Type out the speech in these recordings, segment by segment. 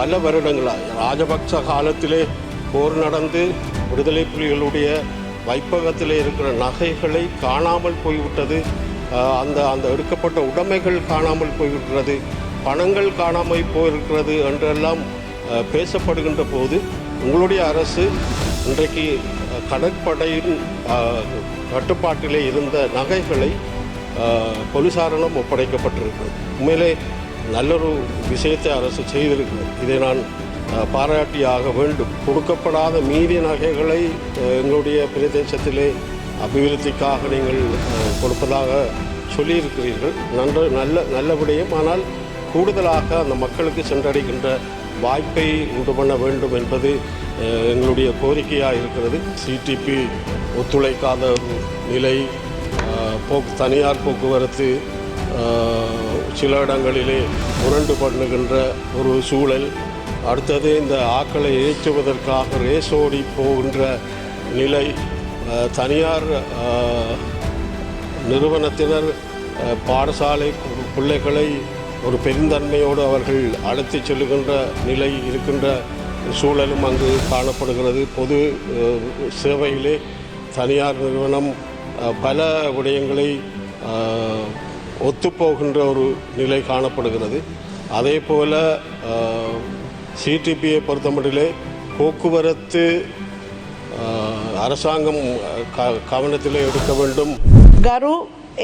பல வருடங்களாக ராஜபக்ச காலத்திலே போர் நடந்து விடுதலை புலிகளுடைய வைப்பகத்தில் இருக்கிற நகைகளை காணாமல் போய்விட்டது. அந்த அந்த எடுக்கப்பட்ட உடைமைகள் காணாமல் போய்விட்டது. பணங்கள் காணாமல் போயிருக்கிறது என்றெல்லாம் பேசப்படுகின்ற போது உங்களுடைய அரசு இன்றைக்கு கடற்படையின் கட்டுப்பாட்டிலே இருந்த நகைகளை அஹ், ஒப்படைக்கப்பட்டிருக்கிறது. உண்மையிலே நல்லொரு விஷயத்தை அரசு செய்திருக்கிறது. இதை நான் பாராட்டியாக வேண்டும். கொடுக்கப்படாத மீதி நகைகளை எங்களுடைய பிரதேசத்திலே அபிவிருத்திக்காக நீங்கள் கொடுப்பதாக சொல்லியிருக்கிறீர்கள். நன்று நல்ல நல்ல விடயம் ஆனால் கூடுதலாக அந்த மக்களுக்கு சென்றடைகின்ற வாய்ப்பை உண்டு பண்ண வேண்டும் என்பது எங்களுடைய கோரிக்கையாக இருக்கிறது. சிடிபி ஒத்துழைக்காத நிலை போக்கு தனியார் போக்குவரத்து சில இடங்களிலே முரண்டு பண்ணுகின்ற ஒரு சூழல். அடுத்தது இந்த ஆக்களை ஏற்றுவதற்காக ரேசோடி போகின்ற நிலை. தனியார் நிறுவனத்தினர் பாடசாலை பிள்ளைகளை ஒரு பெருந்தன்மையோடு அவர்கள் அழைத்து செல்லுகின்ற நிலை இருக்கின்ற சூழலும் அங்கு காணப்படுகிறது. பொது சேவையிலே தனியார் நிறுவனம் பல விடயங்களை ஒத்துப்போகின்ற ஒரு நிலை காணப்படுகிறது அதே போல சிடிபியை பொறுத்தமட்டிலே போக்குவரத்து அஹ், அரசாங்கம் அஹ், க- கவனத்தில் எடுக்க வேண்டும் ගරු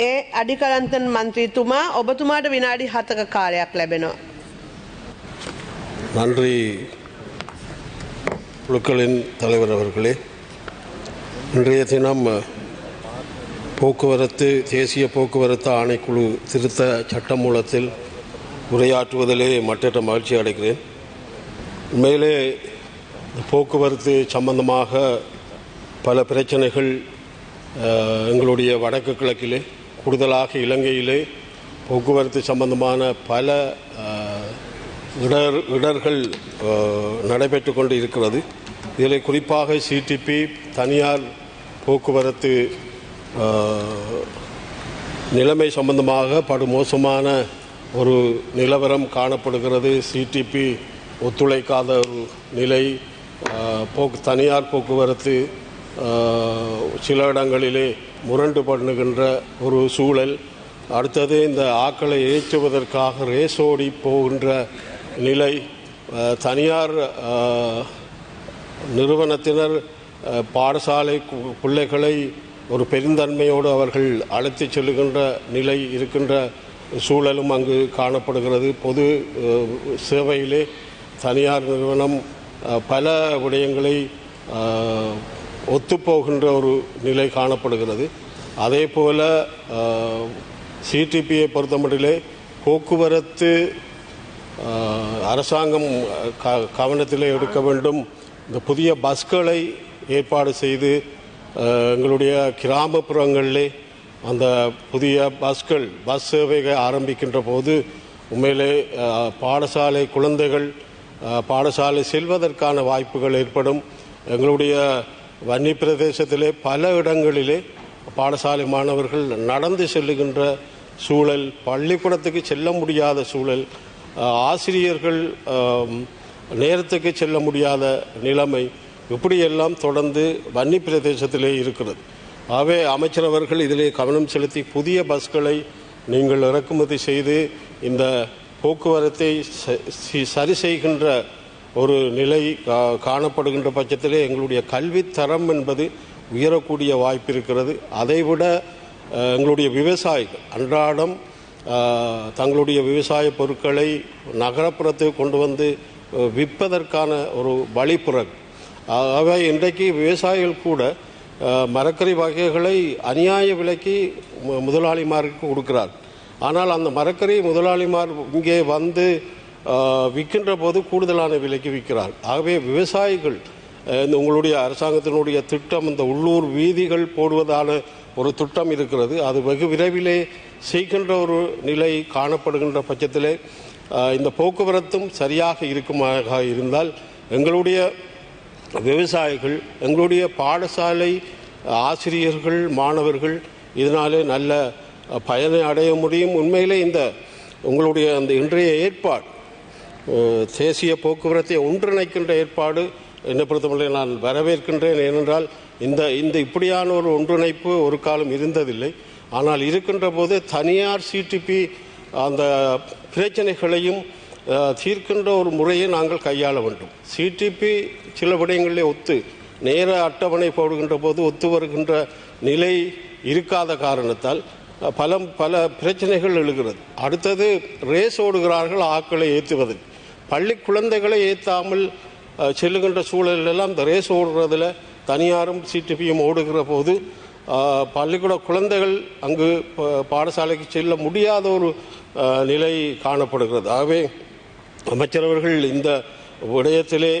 ඒ අඩිකලන්තන් මන්ත්‍රීතුමා ඔබතුමාට විනාඩි හතක කාලයක් ලැබෙනවා. நன்றி குழுக்களின் தலைவர் அவர்களே இன்றைய தினம் போக்குவரத்து தேசிய போக்குவரத்து ஆணைக்குழு திருத்த சட்டமூலத்தில் உரையாற்றுவதிலே மற்ற மகிழ்ச்சி அடைகிறேன். உண்மையிலே போக்குவரத்து சம்பந்தமாக பல பிரச்சனைகள் எங்களுடைய வடக்கு கிழக்கிலே கூடுதலாக இலங்கையிலே போக்குவரத்து சம்பந்தமான பல இடர் இடர்கள் நடைபெற்று கொண்டு இருக்கிறது. இதில் குறிப்பாக சிடிபி தனியார் போக்குவரத்து நிலைமை சம்பந்தமாக படுமோசமான ஒரு நிலவரம் காணப்படுகிறது. சிடிபி ஒத்துழைக்காத ஒரு நிலை போக்கு தனியார் போக்குவரத்து சில இடங்களிலே முரண்டு பண்ணுகின்ற ஒரு சூழல். அடுத்தது இந்த ஆக்களை ஏற்றுவதற்காக ரேசோடி போகின்ற நிலை தனியார் நிறுவனத்தினர் பாடசாலை பிள்ளைகளை ஒரு பெருந்தன்மையோடு அவர்கள் அழைத்து செல்லுகின்ற நிலை இருக்கின்ற சூழலும் அங்கு காணப்படுகிறது. பொது சேவையிலே தனியார் நிறுவனம் பல விடயங்களை ஒத்துப்போகின்ற ஒரு நிலை காணப்படுகிறது. அதே போல் சிடிபியை பொறுத்தமட்டிலே போக்குவரத்து அரசாங்கம் க கவனத்தில் எடுக்க வேண்டும். இந்த புதிய பஸ்களை ஏற்பாடு செய்து எங்களுடைய கிராமப்புறங்களிலே அந்த புதிய பஸ்கள் பஸ் சேவைகள் ஆரம்பிக்கின்ற போது உண்மையிலே பாடசாலை குழந்தைகள் பாடசாலை செல்வதற்கான வாய்ப்புகள் ஏற்படும். எங்களுடைய வன்னி பிரதேசத்திலே பல இடங்களிலே பாடசாலை மாணவர்கள் நடந்து செல்லுகின்ற சூழல் பள்ளிக்கூடத்துக்கு செல்ல முடியாத சூழல் ஆசிரியர்கள் நேரத்துக்கு செல்ல முடியாத நிலைமை இப்படியெல்லாம் தொடர்ந்து வன்னி பிரதேசத்திலே இருக்கிறது. ஆகவே அமைச்சர் அவர்கள் இதிலே கவனம் செலுத்தி புதிய பஸ்களை நீங்கள் இறக்குமதி செய்து இந்த போக்குவரத்தை ச- சி- சரி செய்கின்ற ஒரு நிலை கா- காணப்படுகின்ற பட்சத்திலே எங்களுடைய கல்வித்தரம் என்பது உயரக்கூடிய வாய்ப்பு இருக்கிறது. அதைவிட எங்களுடைய விவசாயிகள் அன்றாடம் தங்களுடைய விவசாய பொருட்களை நகரப்புறத்துக்கு கொண்டு வந்து விற்பதற்கான ஒரு வழிபுறம் ஆகவே இன்றைக்கு விவசாயிகள் கூட மரக்கறி வகைகளை அநியாய விலைக்கு மு- முதலாளிமாருக்கு கொடுக்கிறார். ஆனால் அந்த மரக்கறி முதலாளிமார் இங்கே வந்து விற்கின்ற போது கூடுதலான விலைக்கு விற்கிறார். ஆகவே விவசாயிகள் இந்த உங்களுடைய அரசாங்கத்தினுடைய திட்டம் இந்த உள்ளூர் வீதிகள் போடுவதான ஒரு திட்டம் இருக்கிறது. அது வெகு விரைவிலே செய்கின்ற ஒரு நிலை காணப்படுகின்ற பட்சத்திலே இந்த போக்குவரத்தும் சரியாக இருக்குமாக இருந்தால் எங்களுடைய விவசாயிகள் எங்களுடைய பாடசாலை ஆசிரியர்கள் மாணவர்கள் இதனாலே நல்ல பயனை அடைய முடியும். உண்மையிலே இந்த உங்களுடைய அந்த இன்றைய ஏற்பாடு தேசிய போக்குவரத்தை ஒன்றிணைக்கின்ற ஏற்பாடு என்னை பொறுத்தவரை நான் வரவேற்கின்றேன். ஏனென்றால் இந்த இந்த இப்படியான ஒரு ஒன்றிணைப்பு ஒரு காலம் இருந்ததில்லை. ஆனால் இருக்கின்ற போது தனியார் சிடிபி அந்த பிரச்சனைகளையும் தீர்க்கின்ற ஒரு முறையை நாங்கள் கையாள வேண்டும். சிடிபி சில விடயங்களிலே ஒத்து நேர அட்டவணை போடுகின்ற போது ஒத்து வருகின்ற நிலை இருக்காத காரணத்தால் பல பல பிரச்சனைகள் எழுகிறது. அடுத்தது ரேஸ் ஓடுகிறார்கள் ஆக்களை ஏற்றுவது பள்ளி குழந்தைகளை ஏற்றாமல் செல்லுகின்ற சூழலெல்லாம் இந்த ரேஸ் ஓடுறதில் தனியாரும் சிடிபியும் ஓடுகிற போது பள்ளிக்கூட குழந்தைகள் அங்கு பாடசாலைக்கு செல்ல முடியாத ஒரு நிலை காணப்படுகிறது. ஆகவே அமைச்சரவர்கள் இந்த விடயத்திலே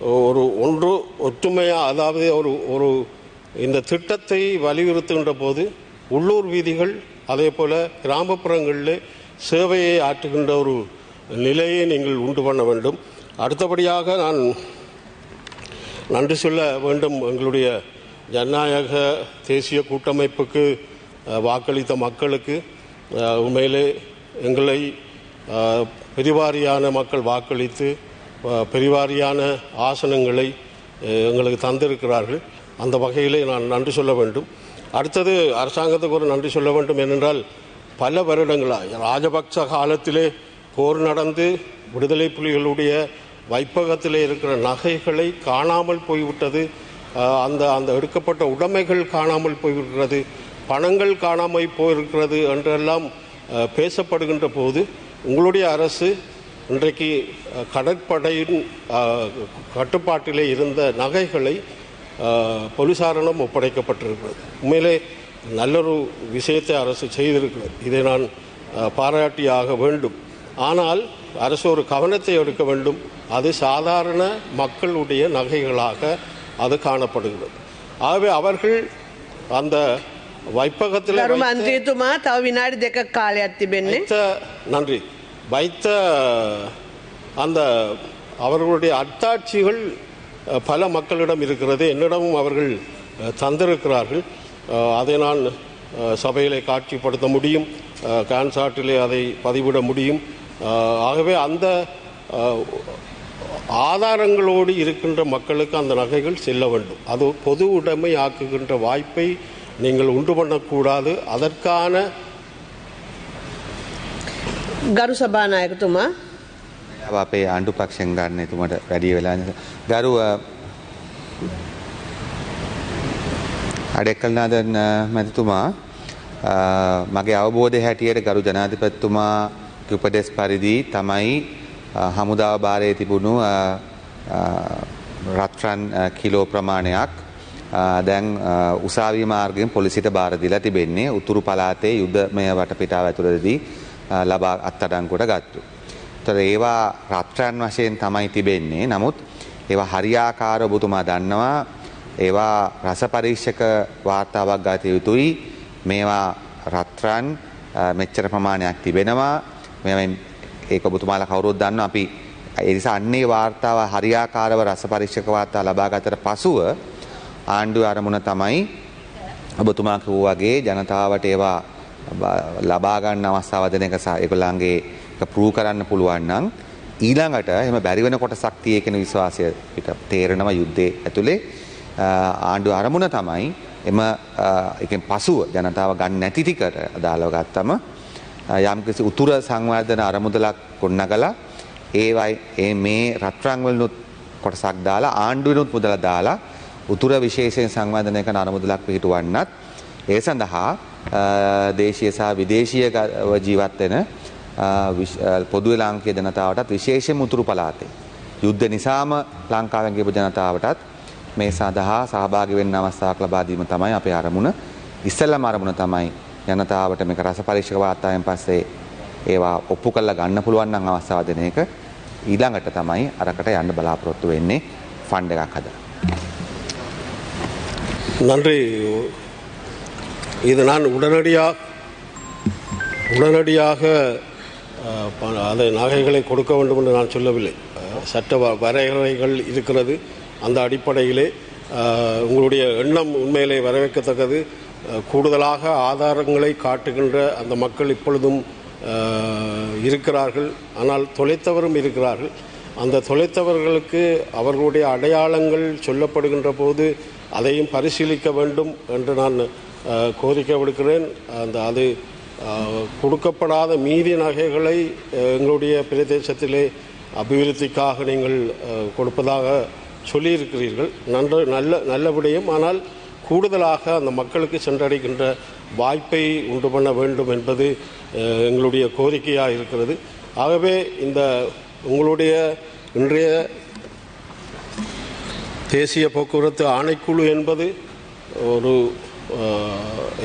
ஒரு ஒன்று ஒற்றுமையாக அதாவது ஒரு ஒரு இந்த திட்டத்தை வலியுறுத்துகின்ற போது உள்ளூர் வீதிகள் அதே போல் கிராமப்புறங்களில் சேவையை ஆற்றுகின்ற ஒரு நிலையை நீங்கள் உண்டு பண்ண வேண்டும். அடுத்தபடியாக நான் நன்றி சொல்ல வேண்டும் எங்களுடைய ஜனநாயக தேசிய கூட்டமைப்புக்கு வாக்களித்த மக்களுக்கு உண்மையிலே எங்களை பெரிவாரியான மக்கள் வாக்களித்து பெரிவாரியான ஆசனங்களை எங்களுக்கு தந்திருக்கிறார்கள். அந்த வகையிலே நான் நன்றி சொல்ல வேண்டும். அடுத்தது அரசாங்கத்துக்கு ஒரு நன்றி சொல்ல வேண்டும் ஏனென்றால் பல வருடங்களாக ராஜபக்ச காலத்திலே போர் நடந்து விடுதலை புலிகளுடைய வைப்பகத்திலே இருக்கிற நகைகளை காணாமல் போய்விட்டது. அந்த அந்த எடுக்கப்பட்ட உடைமைகள் காணாமல் போய்விடுகிறது. பணங்கள் காணாமல் போயிருக்கிறது என்றெல்லாம் பேசப்படுகின்ற போது உங்களுடைய அரசு இன்றைக்கு கடற்படையின் கட்டுப்பாட்டிலே இருந்த நகைகளை பொலிசாரிடம் ஒப்படைக்கப்பட்டிருக்கிறது. உண்மையிலே நல்லொரு விஷயத்தை அரசு செய்திருக்கிறது. இதை நான் பாராட்டியாக வேண்டும். ஆனால் அரசு ஒரு கவனத்தை எடுக்க வேண்டும். அது சாதாரண மக்களுடைய நகைகளாக அது காணப்படுகிறது. ஆகவே அவர்கள் அந்த வைப்பகத்தில் மந்திரித்துமா தவினாடி தேக்க காலையாத்தி நன்றி. வைத்த அந்த அவர்களுடைய அத்தாட்சிகள் பல மக்களிடம் இருக்கிறது. என்னிடமும் அவர்கள் தந்திருக்கிறார்கள். அதை நான் சபையிலே காட்சிப்படுத்த முடியும். அஹ், கான்சாட்டிலே அதை பதிவிட முடியும். ஆகவே அந்த ஆதாரங்களோடு இருக்கின்ற மக்களுக்கு அந்த நகைகள் செல்ல வேண்டும். அது பொது உடைமை ஆக்குகின்ற வாய்ப்பை நீங்கள் உண்டு பண்ணக்கூடாது. அதற்கான ගරු සභානායකතුමා අපේ අන්ඩු පක්ෂෙන් ගන්න එතුමට වැඩිය වෙලා නිසා. ගරුව අඩෙක්කල්නාදන් මැතිතුමා අ, මගේ අවබෝධය හැටියට ගරු ජනාධිපත්තුමා උපදෙස් පරිදි තමයි අ, හමුදාව භාරය තිබුණු අ, අ, රත්රන් අ, කිලෝ ප්‍රමාණයක් අ, දැන් අ, උසාවි මාර්ගයෙන් පොලිසිට බාර දීලා තිබෙන්නේ උතුරු පළාතේ යුදමය වටපිටාව ඇතුළතදී අ, ලබා අත්අඩංගුවට ගත්තු. තොර ඒවා රත්‍රයන් වශයෙන් තමයි තිබෙන්නේ. නමුත් ඒවා හරියාකාර ඔබතුමා දන්නවා ඒවා රස පරීක්ෂක වාර්තාවක් ගත යුතුයි. මේවා රත්රන් අ, මෙච්චර ප්‍රමාණයක් තිබෙනවා. මෙ ඒක ඔබතුමාලා කවුරුත් දන්න අපි ඒ නිසා අන්නේ වාර්තාව හරියාකාරව රස පරීක්ෂක වාර්තා ලබාගතට පසුව ආණ්ඩුව අරමුණ තමයි ඔබතුමා කිව්ව වගේ ජනතාවට ඒවා බ- ලබා ගන්න අවස්ථාව දෙන එක සහ ඒගොල්ලන්ගේ එක ප්‍රූව් කරන්න පුළුවන් නම් ඊළඟට එහෙම බැරි වෙන කොටසක් තියෙ කියන විශ්වාසය පිට තේරෙනවා යුද්ධයේ ඇතුලේ. අ, ආණ්ඩුව අරමුණ තමයි එම අ, එකෙන් පසුව ජනතාව ගන්න නැති ටිකට අදාළව ගත්තම අ, යම්කිසි උතුර සංවර්ධන අරමුදලක් ගොඩනගලා ඒවයි ඒ මේ රත්රන් වලනුත් කොටසක් දාලා ආණ්ඩුවෙනුත් මුදල දාලා උතුර විශේෂයෙන් සංවර්ධනය කරන අරමුදලක් පිහිටුවන්නත් ඒ සඳහා අ, දේශීය සහ විදේශීය ජීවත් වෙන පොදුවේ ලාංකීය ජනතාවටත් විශේෂයෙන්ම උතුරු පළාතේ යුද්ධ නිසාම ලංකාවෙන් ගිහපු ජනතාවටත් මේ සඳහා සහභාගී වෙන්න අවස්ථාවක් ලබා දීම තමයි අපේ අරමුණ. ඉස්සෙල්ලාම අරමුණ තමයි ජනතාවට මේක රස පරීක්ෂක වාතාවරණයෙන් පස්සේ ඒවා ඔප්පු කරලා ගන්න පුළුවන් නම් අවස්ථාව දෙන එක ඊළඟට තමයි අරකට යන්න බලාපොරොත්තු වෙන්නේ ෆන්ඩ් එකක් හදලා. නන්රි இது நான் உடனடியாக உடனடியாக அதை நகைகளை கொடுக்க வேண்டும் என்று நான் சொல்லவில்லை. சட்ட வ- வரையறைகள் இருக்கிறது. அந்த அடிப்படையிலே உங்களுடைய எண்ணம் உண்மையிலே வரவேற்கத்தக்கது. கூடுதலாக ஆதாரங்களை காட்டுகின்ற அந்த மக்கள் இப்பொழுதும் இருக்கிறார்கள். ஆனால் தொலைத்தவரும் இருக்கிறார்கள். அந்த தொலைத்தவர்களுக்கு அவர்களுடைய அடையாளங்கள் சொல்லப்படுகின்ற போது அதையும் பரிசீலிக்க வேண்டும் என்று நான் கோரிக்கை விடுக்கிறேன். அந்த அது கொடுக்கப்படாத மீதி நகைகளை எங்களுடைய பிரதேசத்திலே அபிவிருத்திக்காக நீங்கள் கொடுப்பதாக சொல்லியிருக்கிறீர்கள். நன்று நல்ல நல்ல விடயம். ஆனால் கூடுதலாக அந்த மக்களுக்கு சென்றடைகின்ற வாய்ப்பை உண்டு பண்ண வேண்டும் என்பது எங்களுடைய கோரிக்கையாக இருக்கிறது. ஆகவே இந்த உங்களுடைய இன்றைய தேசிய போக்குவரத்து ஆணைக்குழு என்பது ஒரு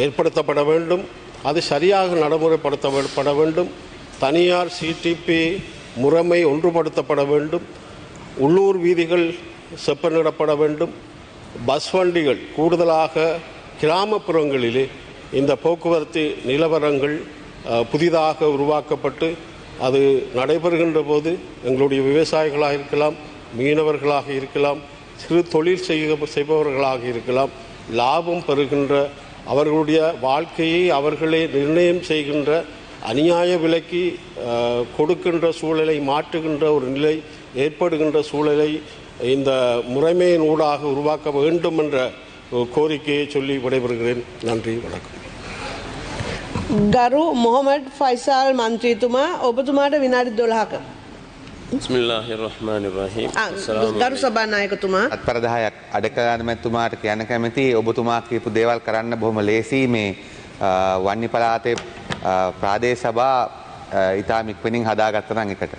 ஏற்படுத்தப்பட வேண்டும். அது சரியாக நடைமுறைப்படுத்தப்பட வேண்டும். தனியார் சிடிபி முறைமை ஒன்றுபடுத்தப்பட வேண்டும். உள்ளூர் வீதிகள் செப்பனிடப்பட வேண்டும். பஸ் வண்டிகள் கூடுதலாக கிராமப்புறங்களிலே இந்த போக்குவரத்து நிலவரங்கள் புதிதாக உருவாக்கப்பட்டு அது நடைபெறுகின்ற போது எங்களுடைய விவசாயிகளாக இருக்கலாம் மீனவர்களாக இருக்கலாம் சிறு தொழில் செய்ய செய்பவர்களாக இருக்கலாம் லாபம் பெறுகின்ற அவர்களுடைய வாழ்க்கையை அவர்களே நிர்ணயம் செய்கின்ற அநியாய விலைக்கு அஹ், கொடுக்கின்ற சூழலை மாற்றுகின்ற ஒரு நிலை ஏற்படுகின்ற சூழலை இந்த முறைமையின் ஊடாக உருவாக்க வேண்டும் என்ற ஒரு கோரிக்கையை சொல்லி விடைபெறுகிறேன் நன்றி வணக்கம் ගරු මොහොමඩ් ෆයිසාල් මන්ත්‍රීතුමා ඔබතුමාට විනාඩි දොළහක. ගරු සබානායකතුමා අත්පරදාහයක් අඩකරමැතුමාට කියන්න කැමති ඔබතුමා කියපු දේවල් කරන්න බොහොම ලේසීමේ වන්‍ය පලාතේ ප්‍රාදේ සබා ඉතාමික්වනින් හදාගත්තනං එකට.